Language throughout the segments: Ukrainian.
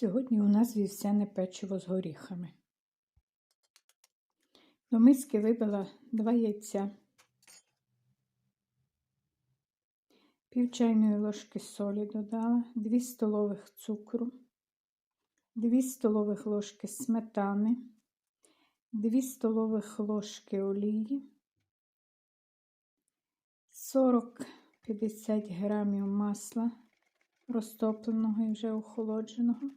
Сьогодні у нас вівсяне печиво з горіхами. До миски вибила 2 яйця, пів чайної ложки солі додала, 2 столових цукру, 2 столових ложки сметани, 2 столових ложки олії, 40-50 грамів масла розтопленого і вже охолодженого.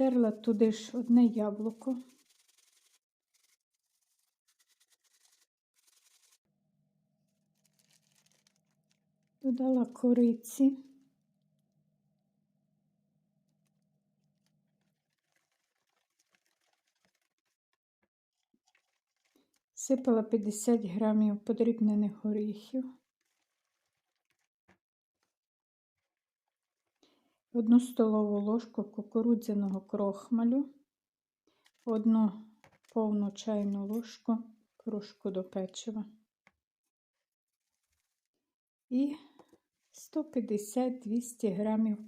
Стерла туди ж одне яблуко. Додала кориці. Сипала 50 грамів подрібнених горіхів. Одну столову ложку кукурудзяного крохмалю, одну повну чайну ложку порошку до печива і 150-200 грамів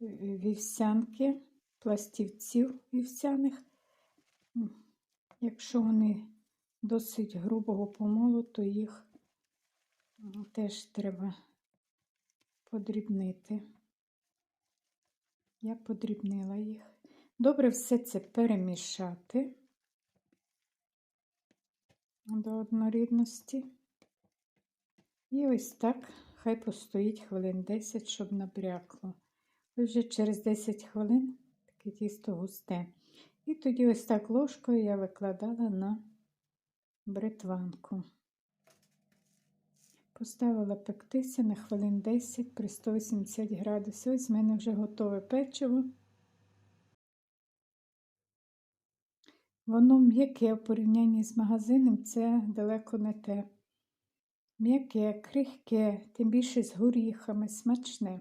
вівсянки, пластівців вівсяних. Якщо вони досить грубого помолу, то їх теж треба подрібнити. Я подрібнила їх. Добре все це перемішати до однорідності. І ось так хай постоїть хвилин 10, щоб набрякло. Ось вже через 10 хвилин таке тісто густе. І тоді ось так ложкою я викладала на бритванку. Поставила пектися на хвилин 10 при 180 градусів. Ось в мене вже готове печиво. Воно м'яке в порівнянні з магазином, це далеко не те. М'яке, крихке, тим більше з горіхами, смачне.